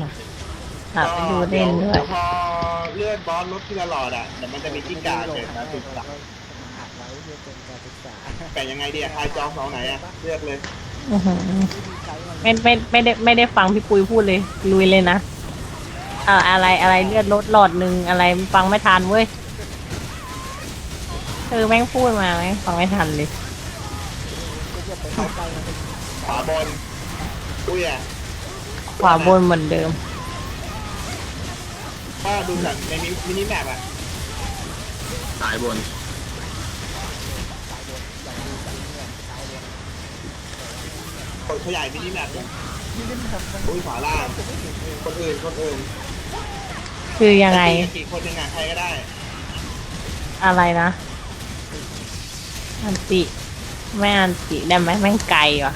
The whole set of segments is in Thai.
หลับไปดูเล่นด้วเดี๋ยยวพอเลื่อนบอสลดทีละหลอดอะเดี๋ยวมันจะมีกิ้งก่าเกิดมาศึกษาอัดไว้เพื่อเป็นการศึกษาแต่ยังไงดีอะใครจองเสาไหนอะเลือกเลยอื้อหือวิธีใช้มันไม่ไม่ไม่ได้ไม่ได้ฟังพี่ปุยพูดเลย ลุยเลยนะเอ่ออะไรอะไรเลือดลดหลอดหนึ่งอะไรฟังไม่ทันเว้ยเธอแม่งพูดมาแม่งฟังไม่ทันเลย ก็จะไปเข้าใกล้มันเป็นขวาบนอุ้ยอะข วาบนเหมือนเดิมก็ดูจากในมิมินิแมปอะสายบนสายบนอย่างดูจากเนี่ยสายบนกดขยายมินิแมปเลยนี่เป็นแบบมันอุ้ยขวาล่างจะไม่เห็นเลยคนอื่นคนอื่นคือยังไงกี่คนยังไงใครก็ได้อะไรนะอันติ ไม่อันติได้ไหมแม่งไกลว่ะ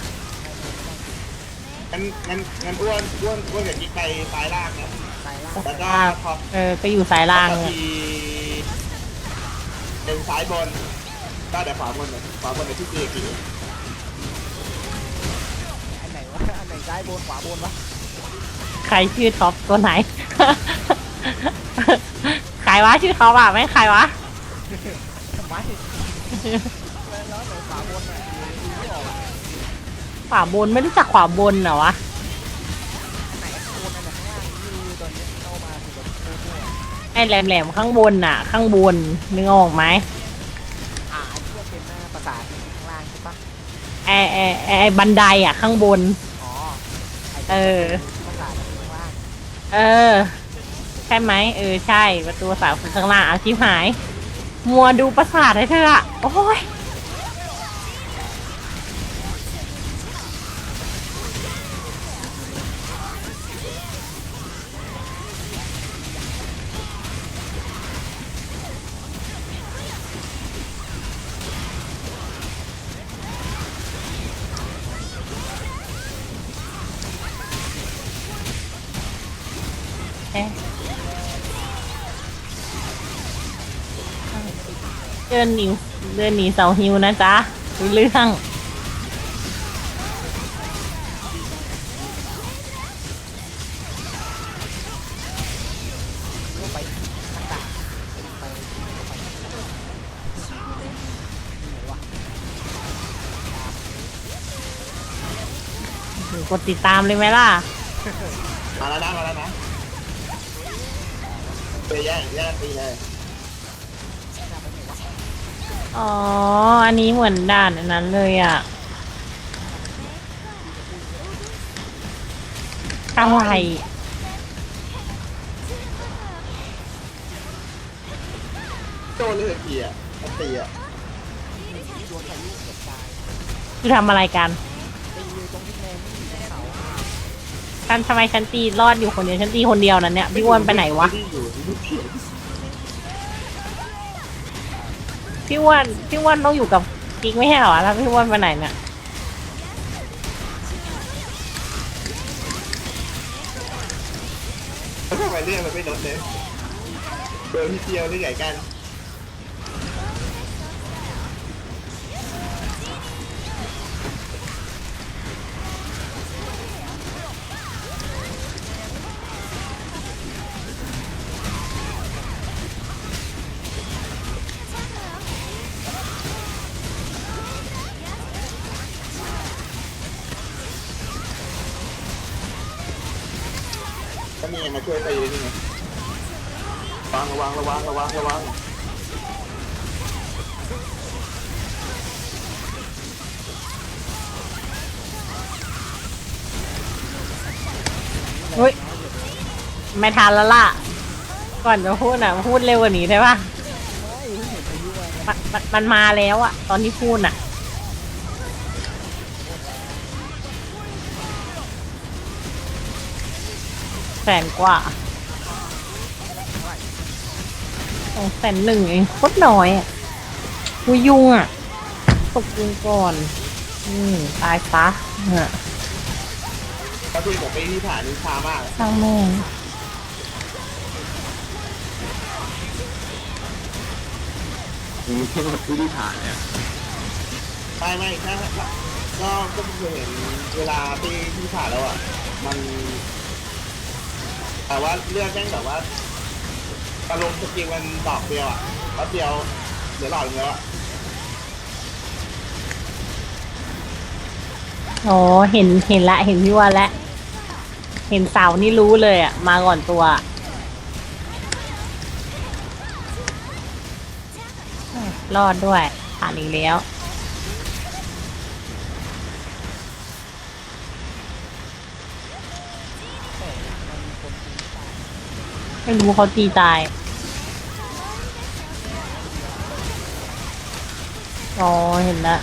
งั้นงั้นงั้นอ้วนอ้วนอ้วนกับกิ๊กไปซ้ายล่างนะสายล่างแล้วก็พอเออก็อยู่สายล่างพอเนี่ยทีเป็นซ้ายบนก็เดี๋ยวขวาบนเลยขวาบนเดี๋ยวที่ตีกี่อันไหนวะอันไหนซ้ายบนขวาบนวะใครชื่อท็อปตัวไหน ใครวะชื่อท็อปอะแม่งใครวะทำไมแล้วแล้วไหนขวาบนอะดูไม่ออกอะ ขวาบนไม่รู้จักขวาบนเหรอวะอันไหนข้างบนอันไหนข้างล่างคือตอนนี้เข้ามาคือแบบโคตรเนี่ยไอ้แหลมๆข้างบนน่ะ ข้างบนนึกออกไหมอ่าที่ว่าเป็นหน้าประสาทข้างล่างใช่ปะไอ้ไอ้ไอ้ไอ้บันไดอะ ข้างบน อ๋อไเออ ประสาทข้างล่างเออ ใช่ไหมเออใช่ประตูสาวคือข้างล่างอาชิบหาย มัวดูประสาทให้เธออะโอ้ย เดินหนีเดินหนีเสาฮิวนะจ๊ะรู้เรื่องกดติดตามเลยไหมล่ะ มาแล้วนะ มาแล้วนะ ไปแย่งแย่งตีเลยหน้าไปไหนวะอ๋อ อันนี้เหมือนด่านอันนั้นเลยอะอะไรโดนเลยเกียร์ตีอะโดนพายุเกือบตายคือทำอะไรกัน ไปยืนตรงที่แมนไม่มีบนเขา ฉันทำไมฉันตีรอดอยู่คนเดียวฉันตีคนเดียวนั่นเนี่ยพี่อ้วนไปไหนวะที่อนพี่อ้วนพี่อ้วนต้องอยู่กับกิ๊กไม่ใช่เหรอแล้วพี่อ้วนไปไหนเนี่ยแล้วทำไมเรื่องมันไม่ลดเลยเบอร์พี่เดียวนี่ใหญ่กัน ก็มีมาช่วยตีนี่ไงระวังระวังระวังระวังระวังเฮ้ย ไม่ทันแล้วล่ะ ก่อนจะพูดอะ พูดเร็วกว่านี้ได้ปะเฮ้ยเพิ่งเห็นพายุมาเนี่ยมันมันมันมาแล้วอะ ตอนที่พูดอะ สนกว่าสองแสนหนึ่งเองโคตรน้อยอะกูยุงอะตกยุงก่อน อืมตายซะเนี่ยเพราะที่ผมไปที่ผ่านนี่ช้ามากช่างแม่งอืมที่ที่ผ่านเนี่ยไม่ไม่แค่ก็ก็เคยเห็นเวลาที่ที่ผ่านแล้วอะ มัน แต่ว่าเลือดแม่งแบบว่าอารมณ์สกิลมันดอกเดียวอะแล้วเดียวเหลือหลอดหนึงแล้วอะอ๋อเห็นเห็นละเห็นพี่ว่าล้วเห็นเสานี่รู้เลยอะ มาก่อนตัวรอดด้วยผ่านอีกแล้ว แต่มันมีคนตีตาย ไม่รู้เขาตีตายอ๋อเห็นละ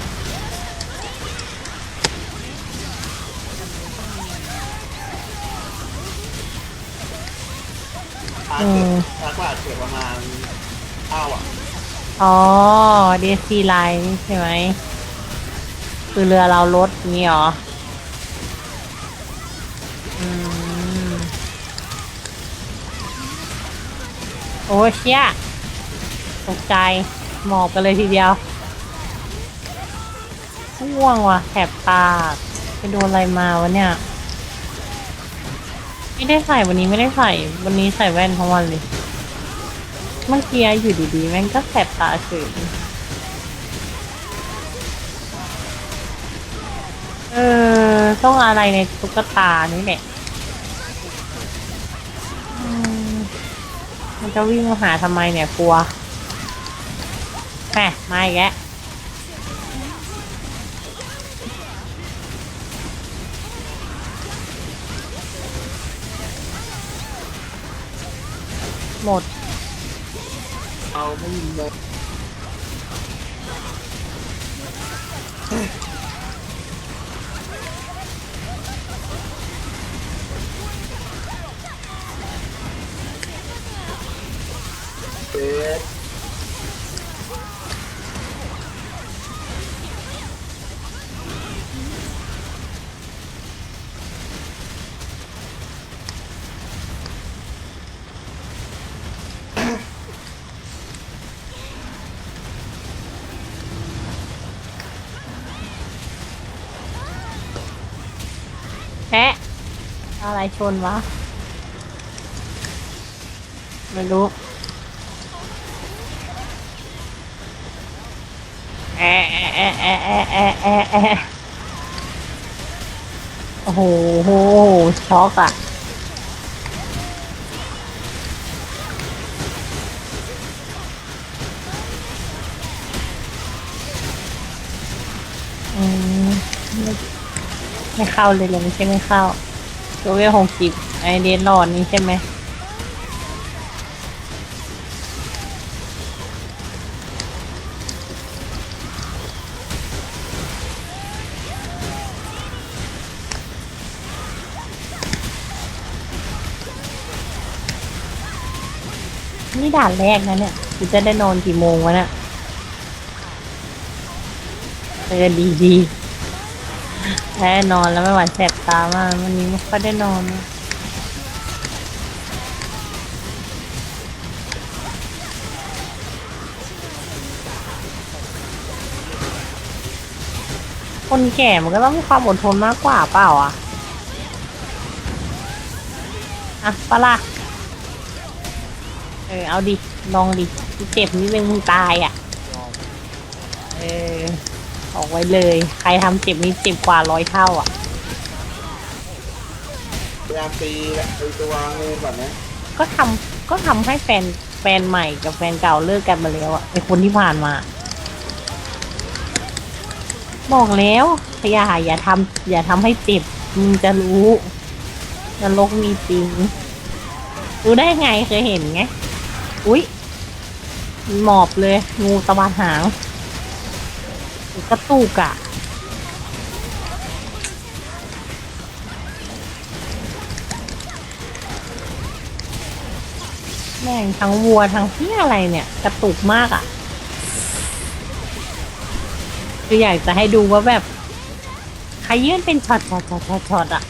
อาเกิดอากาศเกิดประมาณเท่าอะอ๋อเดซีไลน์ใช่ไหมคือเรือเราลดนี่หรออื โอ้เชี่ยตกใจหมอบกันเลยทีเดียวง่วงว่ะแถบตาไปโดนอะไรมาวะเนี่ย ไม่ได้ใส่วันนี้ไม่ได้ใส่ วันนี้ใส่แว่นทั้งวันเลย เมื่อกี้อยู่ดีๆแม่งก็แสบตาเฉยเออต้องอะไรในตุ๊กตานี่แหละ มันจะวิ่งมาหาทำไมเนี่ยกลัวแหมมาอีกแล้วหมด เอาไม่มีเเอ๊ะแพะอะไรชนวะ ไม่รู้ โอ้โหโหช็อกอะอืมไม่ไม่เข้าเลยเลยไม่ใช่ไม่เข้าตัวเวลหกสิบไอเดนหลอนนี่ใช่ไหม ด่านแรกนะเนี่ยกูจะได้นอนกี่โมงวะเนี่ยเออดีดีแล้นอนแล้วไม่หวแสบตามากวันนี้ไม่ค่อยได้นอนคนแก่มันก็ต้องมีความอดทนมากกว่าเปล่าอะ อะปะล่ะ เออเอาดิ ลองดิกูเจ็บนิดนึงมึงตายอะ ยอมเออออกไว้เลย ใครทำเจ็บนี้เจ็บกว่าร้อยเท่าอะ พยายามตีไอ้ตัวงูก่อนนะก็ทำก็ทำให้แฟนแฟนใหม่กับแฟนเก่าเลิกกันมาแล้วอะไอคนที่ผ่านมา บอกแล้วอย่าอย่าทำอย่าทำให้เจ็บมึงจะรู้นรกมีจริงรู้ได้ไงเคยเห็นไง อุ๊ยหมอบเลย งูตะวันหางกระตุกอะแม่งทั้งวัวทั้งที่อะไรเนี่ย กระตุกมากอะคืออยากจะให้ดูว่าแบบใครยื่นเป็นช็อตช็อตช็อตช็อตช็อตอะ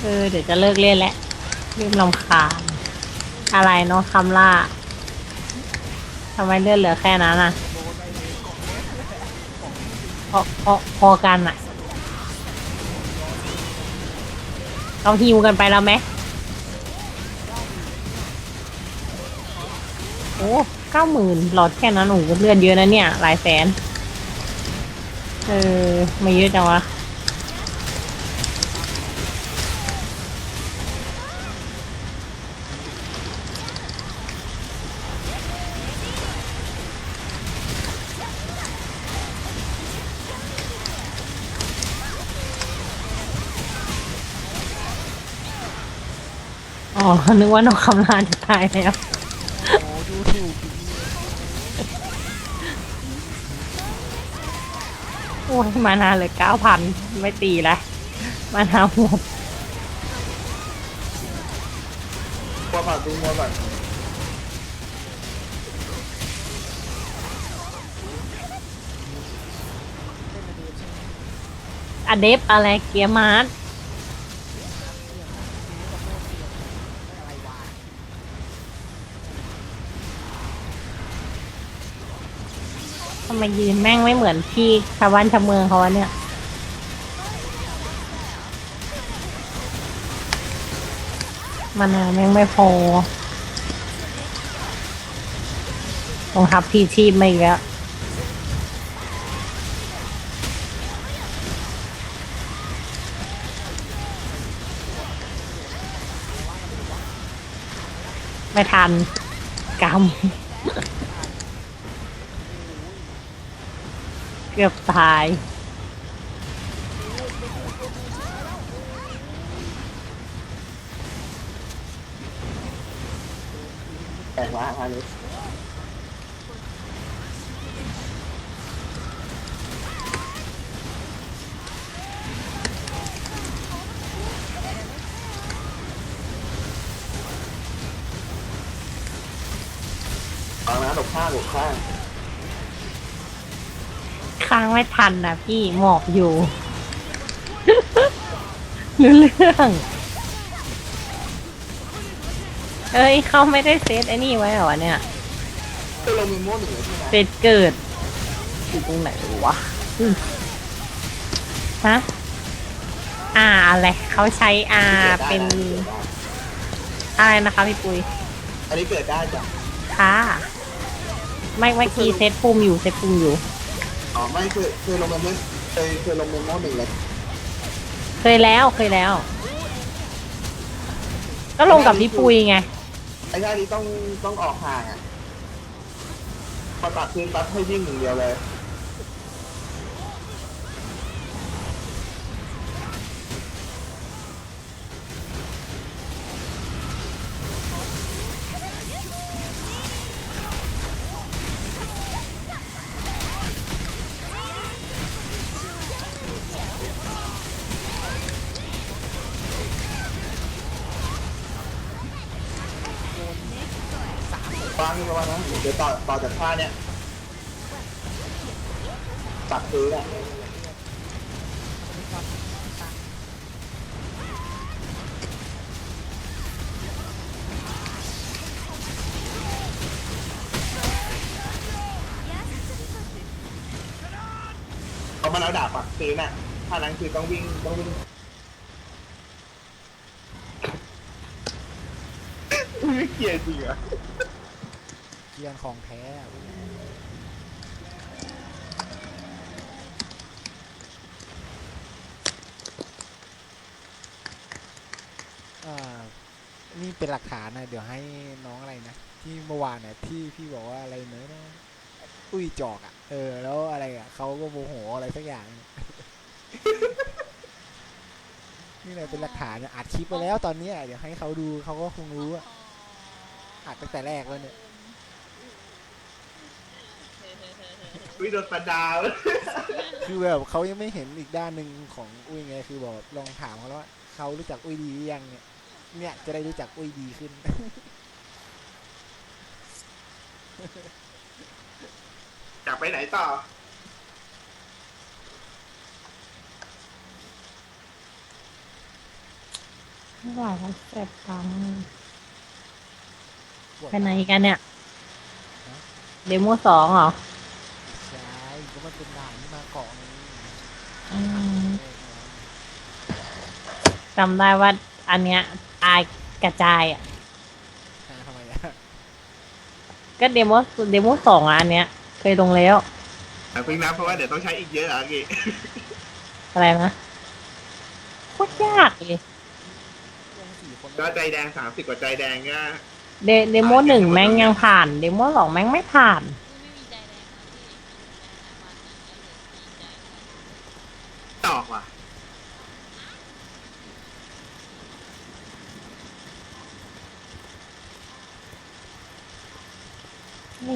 เออเดี๋ยวจะเลิกเล่นแล้ว เริ่มลำคาญอะไรเนาะคำล่าทำไมเลือดเหลือแค่นั้นอะโดนไอ้กล่องเพอพอพอกันอะเราฮิวกันไปแล้วไหมโอ้เก้าหมื่นหลอดแค่นั้นโอ้เลือดเยอะนะเนี่ย หลายแสน เออ ไม่เยอะจังวะ อ๋อ นึกว่าน้องคำรานจะตายแล้ว โอ้ดูถูกโอ้ยมานานเลยเก้าพันไม่ตีละมานาหมดพอผ่านตุ้งมัวก่อนอเดฟอะไรเกียร์มาร์ทอะไร ทำไมยืนแม่งไม่เหมือนพี่ชาวบ้านชาวเมืองเขาวะเนี่ย มานานแม่งไม่พอต้องทับพี่ชีพมาอีกแล้วไม่ทันกำ กือบตายแข่งละอันนี้ฟังนะหลบข้างหลบข้าง ค้างไม่ทันนะพี่หมอบอยู่รู้เรื่องเอ้ยเขาไม่ได้เซตไอ้นี่ไว้เหรอเนี่ยคือเรามีม้วนหนึ่งเลยใช่ไหมเซตเกิดอยู่ตรงไหนวะอืมฮะอ่าอะไรเขาใช้อาเป็นอะไรนะคะพี่ปุยอันนี้เกิดได้จ้ะค่ะไม่เมื่อกี้เซตปุ่มอยู่เซตปุ่มอยู่ อ๋อไม่คือคือลงมาเมื่อเคยเคยลงมาม้วนหนึ่งเลยเคยแล้วเคยแล้ว ก็ลงกับพี่ปุยไง ไอ้ท่านี้ต้องต้องออกห่างอะพอตัดพื้นปั๊บให้วิ่งหนึ่างเดียวเลย เดี๋ยวต่อต่อจากท่าเนี้ยตัดพื้นอะเอามันเอาดาบปักพื้นอะท่านั้นคือต้องวิ่งต้องวิ่งไม่เกลียจริงเหรอเกียนของแท้อ่านี่เป็นหลักฐานนะ เดี๋ยวให้น้องอะไรนะ ที่เมื่อวานเนี่ยที่พี่บอกว่าอะไรเนื้อะอุ้ยจอกอะ่ะ เออ แล้วอะไรอะ่ะเขาก็โมโหอะไรสักอย่าง นี่เลยเป็นหลักฐานนี่ยอัดคลิปไปแล้วตอนนี้เดี๋ยวให้เขาดูเขาก็คงรู้อะอัดตั้งแต่แรกแล้วเนี่ย วิโดนประดาวคือแบบเขายังไม่เห็นอีกด้านหนึ่งของอุ้ยไงคือบอกลองถามเขาแล้วว่าเขารู้จักอุ้ยดีหรือยังเนี่ย เนี่ยจะได้รู้จักอุ้ยดีขึ้นจะไปไหนต่อ ไม่ไหวแล้วเจ็บตังไปไหนกันเนี่ย เดโมสองเหรอใช่ก็มันเป็นด่านที่มาเกาะไงอืมจำได้ว่าอันเนี้ยตายกระจายอะหาทำไมอะก็เดโมเดโมสองอะอันเนี้ย เคยลงแล้วแต่เพิ่งนับเพราะว่าเดี๋ยวต้องใช้อีกเยอะอะกี่อะไรนะโคตรยากเลยลงสี่คนก็ใจแดงสามสิบกว่าใจแดงก็เดเดโมหนึ่งแม่งยังผ่าน เดโมสองแม่งไม่ผ่าน ตอกว่ะ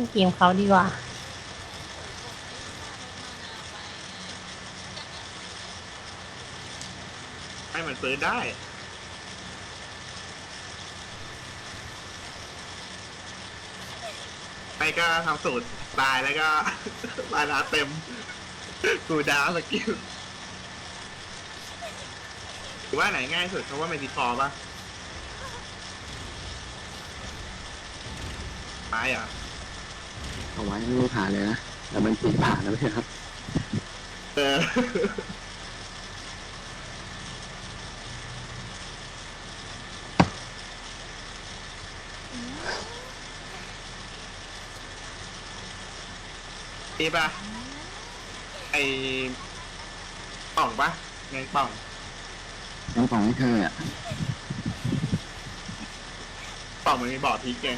เล่นเกมเขาดีกว่าให้มันฟื้นได้ไม่ก็ทำสูตรตายแล้วก็ลายนาเต็ม กูดาวสกิลหรือว่าไหนง่ายสุดเพราว่ามันดีฟอร์ป่ะตายเหรอะ เอาไว้ไม่ผ่านเลยนะแต่มันตีผ่านแล้วไม่ใช่ครับเออนี่ปะไอป่องปะไงป่องน้องของให้เธออะป่องมันมีบ่อพริกไง